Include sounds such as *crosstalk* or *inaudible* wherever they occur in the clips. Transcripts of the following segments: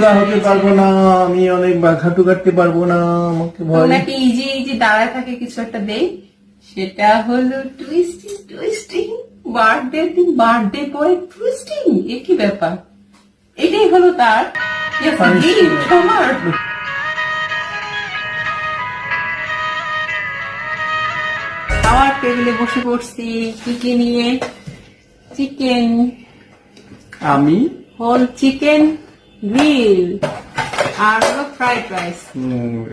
রোগা হতে পারব না আমি অনেক খাটু কাটতে পারব না আমাকে ভয় নাকি ইজি ইজি দাঁড়ায় থাকে কিছু একটা দেই? সেটা হলো টুইস্টিং টুইস্টিং বার্থডে দিন বার্থডে বয় টুইস্টিং এ কি ব্যাপার? এটাই হলো তার আমার খাওয়ার টেবিলে বসে পড়ছি কি কি নিয়ে চিকেন আমি? হোল চিকেন গ্রিল আর হলো ফ্রাইড রাইস।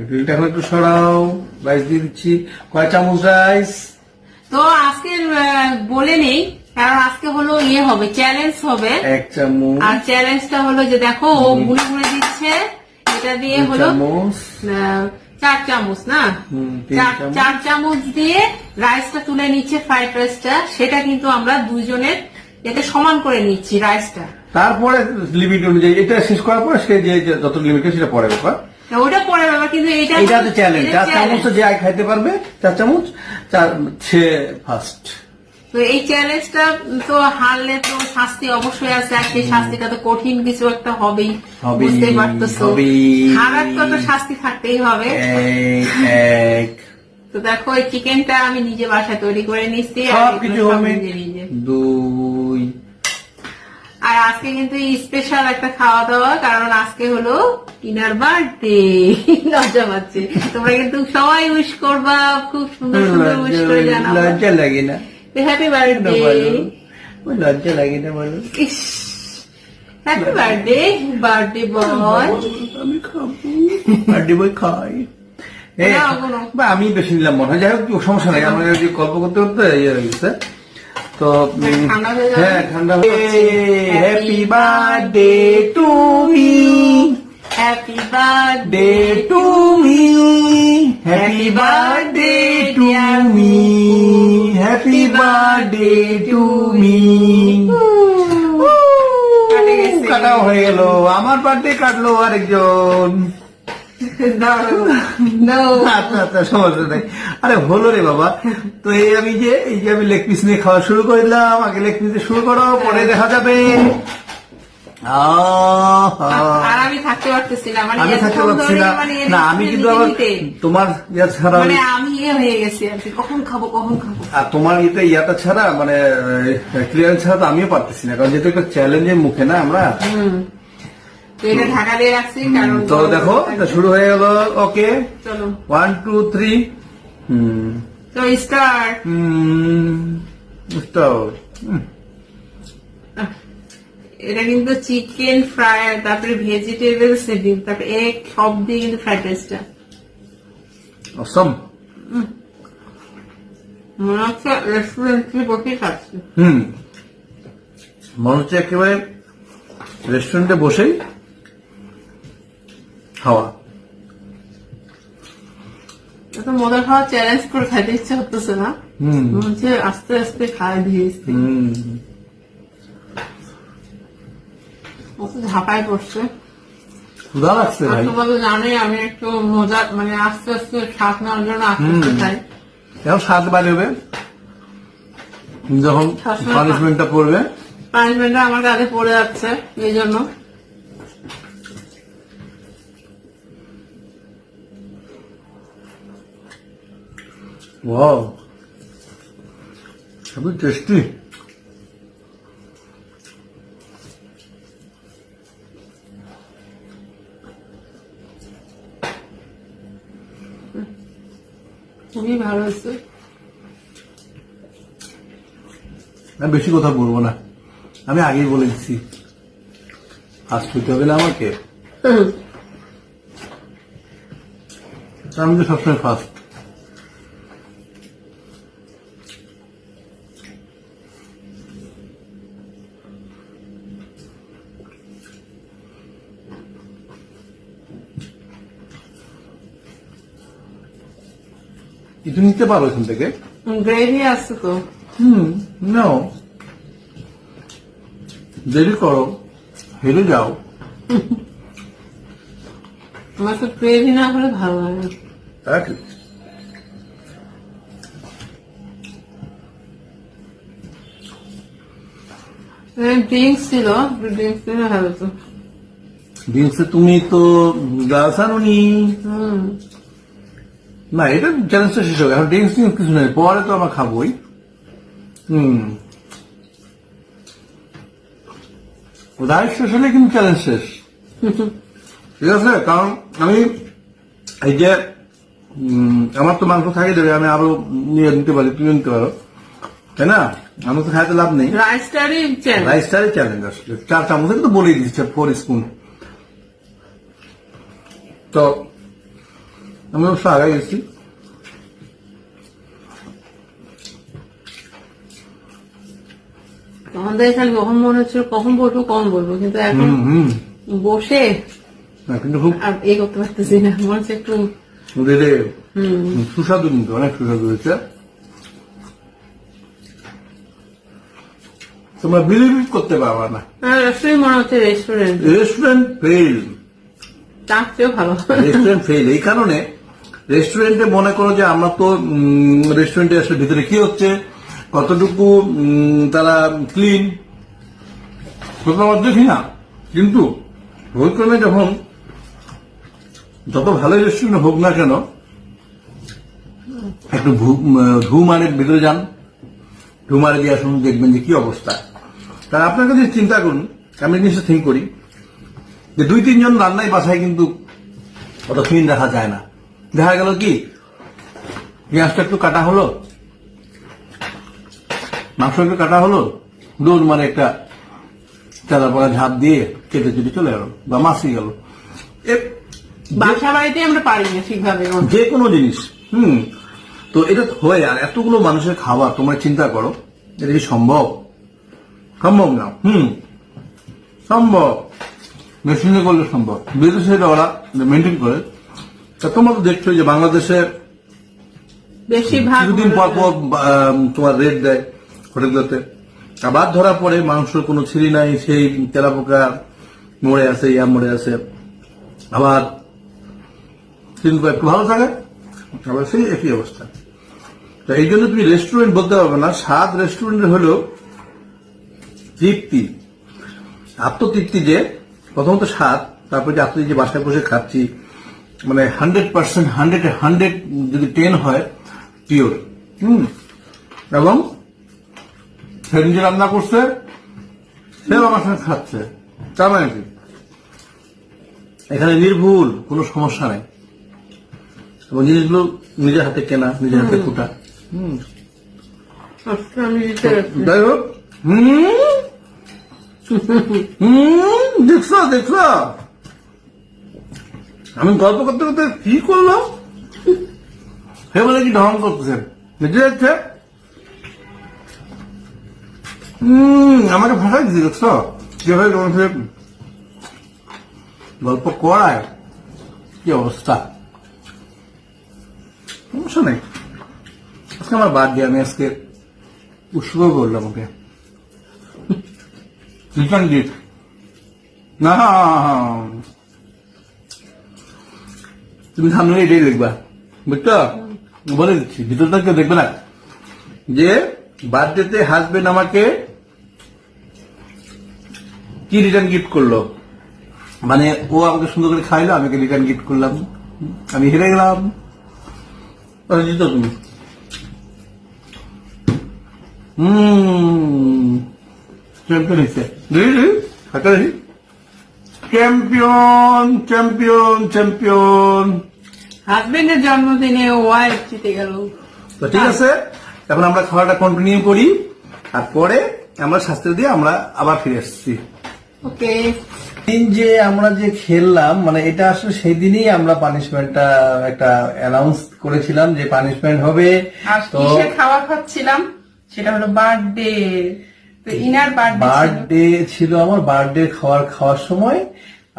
গ্রিলটা এখন একটু সরাও রাইস দিয়ে দিচ্ছি। কয় চামচ রাইস। তো আজকে বলে নেই কারণ আজকে হলো ইয়ে হবে চ্যালেঞ্জ হবে। এক চামচ। আর চ্যালেঞ্জটা হলো যে দেখো ও গুনে গুনে দিচ্ছে এটা দিয়ে হলো চার চামচ না? হুম, চার- চামচ। চার চামচ দিয়ে রাইসটা তুলে নিচ্ছে ফ্রাইড রাইসটা। সেটা কিন্তু আমরা দুজনের এতে সমান করে নিচ্ছি রাইসটা। তারপরে লিমিট অনুযায়ী এটা শেষ করার পরে সে যে যত লিমিট সেটা পরে ব্যাপার। তো ওটা পরে ব্যাপার কিন্তু এটা এটা তো চ্যালেঞ্জ চার চামচ যে আয় খাইতে পারবে চার চামচ সে ফার্স্ট তো এই চ্যালেঞ্জটা তো হারলে তো শাস্তি অবশ্যই আছে আর সেই শাস্তিটা তো কঠিন কিছু একটা হবেই বুঝতে। হারার তো শাস্তি থাকতেই হবে। তো দেখো এই চিকেনটা আমি নিজে বাসায় তৈরি করে নিচ্ছি হবে। দুই আর আজকে কিন্তু স্পেশাল একটা খাওয়া দাওয়া কারণ আজকে হলো টিনার বার্থডে *laughs* লজ্জা পাচ্ছে। তোমরা কিন্তু সবাই উইশ করবা খুব সুন্দর সুন্দর উইশ করে জানাবা। লজ্জা লাগে না। হ্যাপি বার্থডে লজ্জা লাগে না বলো? হ্যাপি বার্থডে বার্থডে বয় আমি খাব। বার্থডে বই খাই। বা আমি বেশি নিলাম মনে হয় যাই হোক সমস্যা নাই। আমাদের যে গল্প করতে করতে ইয়ে হয়ে গেছে। তো হয়ে ঠান্ডা happy birthday to me happy birthday to me happy birthday to me happy birthday to me. কাটাও হয়ে গেল আমার বার্থডে কাটলো আরেকজন *laughs* আরে হলো রে বাবা। তো এই আমি যে এই যে আমি লেগ পিস নিয়ে খাওয়া শুরু করে দিলাম আগে লেগ পিস শুরু করো পরে দেখা যাবে। আমি থাকতে পারতেছিলাম মানে না। মানে না আমি কিন্তু আবার তোমার ইয়া ছাড়া মানে আমি ইয়ে হয়ে গেছি কখন খাব কখন খাব? আর তোমার ইতে ইয়াটা ছাড়া মানে ক্লিয়ারেন্স ছাড়া তো আমিও পারতেছি না। কারণ যেহেতু একটা চ্যালেঞ্জের মুখে না আমরা তো দেখো শুরু হয়ে গেল ওকে। One two three hmm. তো স্টার্ট হুম start. এটা কিন্তু চিকেন ফ্রাই তারপরে ভেজিটেবলস তারপরে এগ সব দিয়ে কিন্তু ফ্রাইড রাইসটা Awesome. মনে হচ্ছে রেস্টুরেন্টে বসে খাচ্ছি। হুম। মনে হচ্ছে একেবারে রেস্টুরেন্টে বসেই খাওয়া এত মজা খাওয়া চ্যালেঞ্জ করে খাইতে ইচ্ছে হতেছে না। হচ্ছে আস্তে আস্তে খাই দিয়ে হুম। ঝাঁপায় পড়ছে। ক্ষুধা লাগছে ভাই। তোমাদের জানোই আমি একটু মজা মানে আস্তে আস্তে নেওয়ার জন্য আস্তে আস্তে খাই। এখন স্বাদ বাড়বে। যখন পানিশমেন্টটা পড়বে। পানিশমেন্টটা আমার কাছে পড়ে যাচ্ছে এই জন্য। ওয়াও খুবই টেস্টি খুবই ভালো হয়েছে আমি বেশি কথা বলব না। আমি আগেই বলে দিচ্ছি ফার্স্ট হইতে হবে না আমাকে। আমি তো সবসময় ফার্স্ট কিছু নিতে পারো এখান থেকে। গ্রেভি আছে তো। হুম নাও। দেরি করো হেরে যাও। আমার তো গ্রেভি না হলে ভালো লাগে। ড্রিঙ্কস ছিল ড্রিঙ্কস ছিল ভালো তো। ড্রিঙ্কসে তুমি তো আনুনি। হুম। না এটা চ্যালেঞ্জটা শেষ হবে। এখন ড্রিঙ্কস টিঙ্কস কিছু নেই। পরে তো আমরা খাবোই। হুম। রাইস শেষ হলে কিন্তু চ্যালেঞ্জ শেষ। ঠিক আছে? কারণ আমি এই যে আমার তো মাংস থাকে দেবে আমি আরও নিয়ে নিতে পারি তুমি নিতে পারো তাই না? আমার তো খাইতে লাভ নেই। রাইসটারই রাইসটারই চ্যালেঞ্জ আসলে। চার চামচ তো বলেই দিচ্ছে ফোর স্পুন তো আমি অবশ্য আগে গেছি আমাদের খালি কখন মনে হচ্ছিল কখন বলব কখন বলব কিন্তু এখন হুম হুম বসে কিন্তু খুব এ করতে পারতেছি না মনে হচ্ছে একটু সুস্বাদু কিন্তু অনেক সুস্বাদু হয়েছে তোমরা বিলিভ করতে পারবা না মনে হচ্ছে restaurant restaurant fail restaurant fail এই কারণে রেস্টুরেন্টে মনে করো যে আমরা তো রেস্টুরেন্টে আসলে ভিতরে কি হচ্ছে? কতটুকু তারা ক্লিন দেখি না। কিন্তু ভুলক্রমে যখন যত ভালো রেস্টুরেন্ট হোক না কেন একটু উম, ধুমারের ভিতরে যান। ধুমারে দিয়ে আসুন দেখবেন যে কি অবস্থা। তা আপনার কাছে চিন্তা করুন আমি জিনিসটা থিঙ্ক করি। যে দুই তিনজন রান্নাই বাসায় কিন্তু অত ক্লিন রাখা যায় না। দেখা গেল কি? পেঁয়াজটা একটু কাটা হলো মাংস একটু কাটা হলো দৌড় মানে একটা চালা পড়া ঝাঁপ দিয়ে কেটে চুটে চলে গেল বা মাসি গেল। এ- বাসা বাড়িতে আমরা পারি না ঠিকভাবে যে কোনো জিনিস হুম। তো এটা হয়ে আর এতগুলো মানুষের খাবার তোমরা চিন্তা করো এটা কি সম্ভব? সম্ভব না হুম। সম্ভব। মেশিনে করলে সম্ভব। বিদেশে ওরা মেনটেন করে তা তোমরা তো দেখছ যে বাংলাদেশে কিছুদিন পর পর তোমার রেট দেয় হোটেলগুলোতে। আবার ধরা পড়ে মাংসর কোনো ছিলি নাই সেই তেলাপোকা মরে আছে ইয়া মরে আছে। আবার কিন্তু একটু ভালো থাকে আবার সেই একই অবস্থা। তো এই জন্য তুমি রেস্টুরেন্ট বলতে পারবে না স্বাদ রেস্টুরেন্টের হলো তৃপ্তি। আত্মতৃপ্তি যে প্রথমত স্বাদ তারপর যে আত্মতৃপ্তি যে বাসায় বসে খাচ্ছি মানে হান্ড্রেড পার্সেন্ট হান্ড্রেড হান্ড্রেড যদি টেন হয় পিওর হুম। এবং সে নিজে রান্না করছে সেও আমার সঙ্গে খাচ্ছে। তার মানে কি? এখানে নির্ভুল কোনো সমস্যা নাই। এবং জিনিসগুলো নিজের হাতে কেনা নিজের হাতে ফুটা হুম। যাই হোক। হুম। দেখছ দেখছ? আমি গল্প করতে করতে কি করলাম? সে বলে কি ঢং করতেছেন বুঝতে যাচ্ছে আমাকে ভাষাই দিচ্ছে দেখছ? যেভাবে তোমার গল্প করায়? কি অবস্থা? সমস্যা নেই। আজকে আমার বার্থডে আমি আজকে উৎসব করলাম ওকে। রিটার্ন গিফট না তুমি সামনে এটাই দেখবা। বুঝছ? বলে দিচ্ছি ভিতরটা কেউ দেখবে না। যে বার্থডেতে হাজবেন্ড আমাকে কি রিটার্ন গিফট করল? মানে ও আমাকে সুন্দর করে খাইলো, আমি রিটার্ন গিফট করলাম। আমি হেরে গেলাম। জিত তুমি। হুম। চ্যাম্পিয়ন হয়েছে। হাতে দেখি। চ্যাম্পিয়ন চ্যাম্পিয়ন চ্যাম্পিয়ন হাজবেন্ডের জন্মদিনে ওয়াইফ জিতে গেল। তো ঠিক আছে এখন আমরা খাওয়াটা কন্টিনিউ করি। আর পরে আমরা শাস্ত্র দিয়ে আমরা আবার ফিরে আসছি। ওকে। দিন যে আমরা যে খেললাম মানে এটা আসলে সেই দিনই আমরা পানিশমেন্টটা একটা অ্যানাউন্স করেছিলাম যে পানিশমেন্ট হবে। তো খাওয়া খাচ্ছিলাম? সেটা হলো বার্থডে ইনার বার্থডে ছিল। আমার বার্থডে খাওয়ার খাওয়ার সময়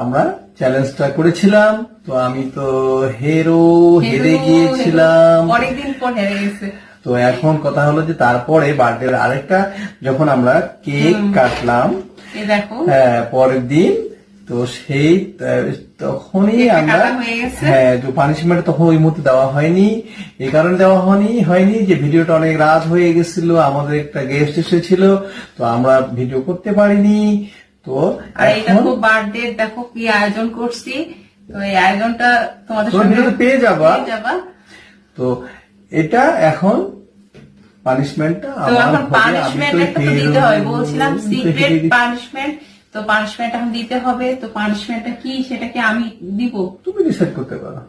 আমরা চ্যালেঞ্জটা করেছিলাম। তো আমি তো হেরো হেরে গিয়েছিলাম। অনেকদিন পর হেরে গেছে। তো এখন কথা হলো যে তারপরে বার্থডে আরেকটা যখন আমরা কেক কাটলাম দেখো। হ্যাঁ পরের দিন তো সেই তখনই আমরা হয়ে। হ্যাঁ তো পানিশমেন্ট তখন ওই মুহূর্তে দেওয়া হয়নি। এই কারণে দেওয়া হয়নি হয়নি যে ভিডিওটা অনেক রাত হয়ে গেছিল আমাদের একটা গেস্ট এসেছিল তো আমরা ভিডিও করতে পারিনি। তো এখন বার্থডে দেখো কি আয়োজন করছি। তো এই আয়োজনটা তোমাদের সঙ্গে পেয়ে যাবা। যাবা। তো এটা এখন পানিশমেন্টটা এখন পানিশমেন্ট একটা দিতে হবে বলছিলাম সিক্রেট পানিশমেন্ট *laughs* তো পানিশমেন্ট এখন দিতে হবে তো পানিশমেন্টটা কি সেটা কি আমি দিব। তুমি ডিসাইড করতে পারো।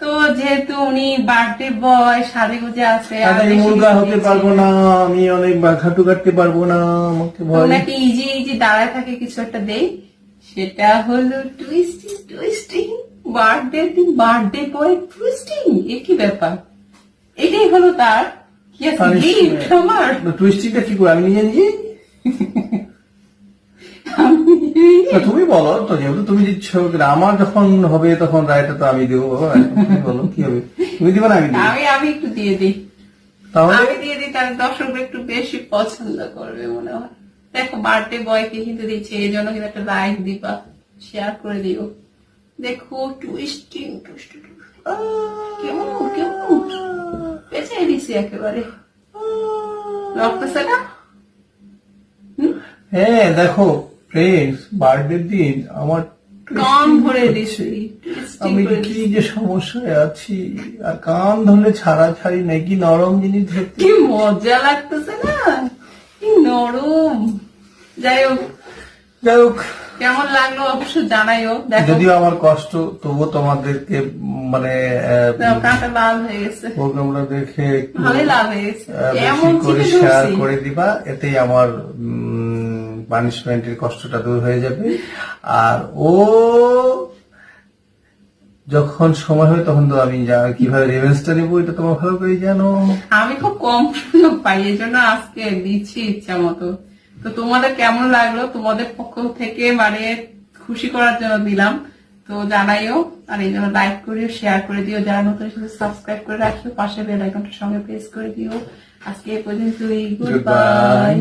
তো যেহেতু উনি বার্থডে বয় সাজে গুজে আছে আমি মুরগা হতে পারব না আমি অনেক খাটু কাটতে পারব না আমাকে ভয় ওনাকে ইজি ইজি দাঁড়ায় থাকে কিছু একটা দেই? সেটা হলো টুইস্টিং টুইস্টিং বার্থডে দিন বার্থডে বয় টুইস্টিং এ কি ব্যাপার? এটাই হলো তার কি আছে গিফট আমার? টুইস্টিংটা কি করে? আমি নিজে নিজে না, *laughs* তুমি বলো তো যেহেতু তুমি দিচ্ছ আমার যখন হবে তখন রায়টা তো আমি দেবো তুমি বলো কি হবে? তুমি দিবা না আমি আমি আমি একটু দিয়ে দিই। আমি দিয়ে দিই তাহলে দর্শক একটু বেশি পছন্দ করবে মনে হয়। দেখো বার্থডে বয়কে কিন্তু দিচ্ছে এই জন্য কিন্তু একটা লাইক দিবা শেয়ার করে দিও। দেখো টুইস্টিং টুইস্টিং কেমন কেমন? দিছি একেবারে। রক্তছে না হ্যাঁ দেখো ফ্রেন্ডস বার্থডে দিন আমার কান আমি কি যে সমস্যায় আছি? আর কান ধরলে ছাড়া ছাড়ি নাকি নরম জিনিস ধরতে কি মজা লাগতেছে না? কি নরম। যাই হোক। যাই হোক। কেমন লাগল অবশ্য জানাইও যদিও আমার কষ্ট তবুও তোমাদেরকে মানে দেখো, লাল হয়ে গেছে। প্রোগ্রামটা দেখে ভালোই লাভ হয়ে গেছে। করে শেয়ার করে দিবা এতেই আমার পানিশমেন্টের কষ্টটা দূর হয়ে যাবে। আর ও যখন সময় হয় তখন তো আমি কীভাবে রেভেন্সটা নেব এটা তোমার ভালো করে জানো। আমি খুব কম সুযোগ পাই এই জন্য আজকে দিচ্ছি ইচ্ছা মতো। তো তোমাদের কেমন লাগল? তোমাদের পক্ষ থেকে মানে খুশি করার জন্য দিলাম। তো জানাইও আর এই জন্য লাইক করিও শেয়ার করে দিও। যারা নতুন সাথে সাবস্ক্রাইব করে রাখিও পাশে বেল আইকনটার সঙ্গে প্রেস করে দিও। আজকে এ পর্যন্তই গুড বাই.